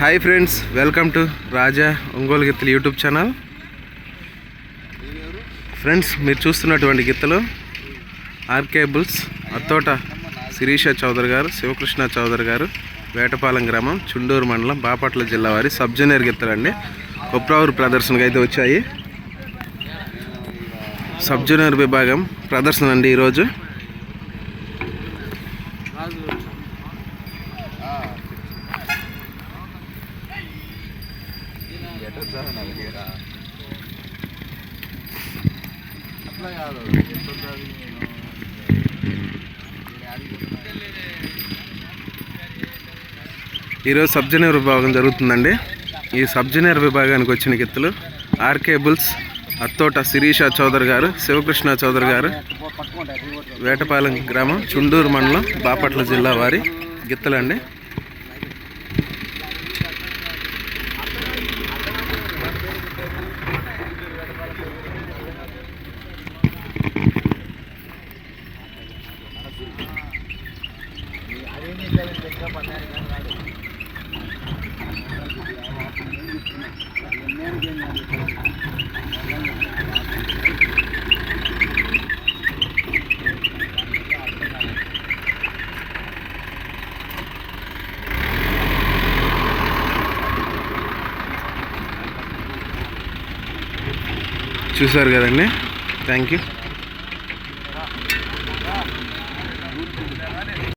Hi friends welcome to Raja Ongole గిత్తలు YouTube channel friends మీరు చూస్తున్నటువంటి గిత్తలు ఆర్కేబుల్స్ అత్తోట శిరీష చౌదరి గారు శివకృష్ణ చౌదరి గారు వేటపాలెం గ్రామం చుండూరు మండలం బాపట్ల జిల్లా వారి సబ్ జూనియర్ గిత్తలండి కుప్రావూరు ప్రదర్శనకు అయితే వచ్చాయి. సబ్ జూనియర్ విభాగం ప్రదర్శన అండి ఈరోజు. ఈరోజు సబ్ విభాగం జరుగుతుందండి. ఈ సబ్ విభాగానికి వచ్చిన గిత్తలు ఆర్కేబుల్స్ అత్తోట శిరీష చౌదరి గారు శివకృష్ణ చౌదరి గారు వేటపాలెం గ్రామం చుండూరు మండలం బాపట్ల జిల్లా వారి గిత్తలండి. चूसर कदमी थैंक यू